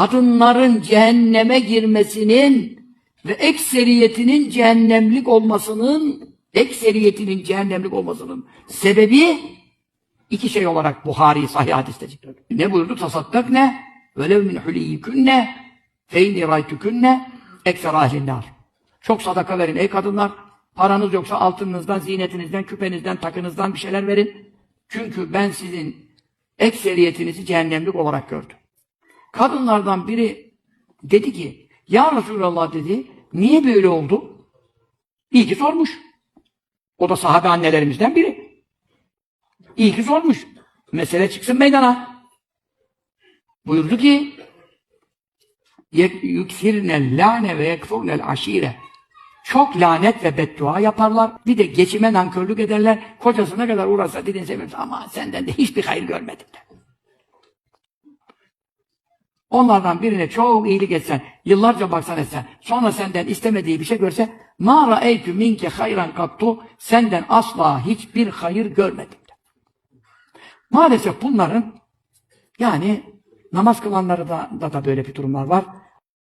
kadınların cehenneme girmesinin ve ekseriyetinin cehennemlik olmasının ekseriyetinin cehennemlik olmasının sebebi iki şey olarak Buhari sahih hadiste zikrediyor. Ne buyurdu? Tasaddak ne? Velev min huliyikünne feyni raytükünne ekser ahlinnar. Çok sadaka verin ey kadınlar. Paranız yoksa altınınızdan, zinetinizden, küpenizden, takınızdan bir şeyler verin. Çünkü ben sizin ekseriyetinizi cehennemlik olarak gördüm. Kadınlardan biri dedi ki, Ya Resulallah dedi, niye böyle oldu? İyi ki sormuş. O da sahabe annelerimizden biri. İyi ki sormuş. Mesele çıksın meydana. Buyurdu ki, yüksirnel lane ve yekfurnel aşire. Çok lanet ve beddua yaparlar. Bir de geçime nankörlük ederler. Kocası ne kadar uğrasa dilin sevimsiz ama senden de hiçbir hayır görmedim de. Onlardan birine çok iyilik etsen, yıllarca baksan etsen, sonra senden istemediği bir şey görse, ma ra'eytü minke hayran kattu, senden asla hiçbir hayır görmedim. Maalesef bunların, yani namaz kılanları da, da, da böyle bir durumlar var.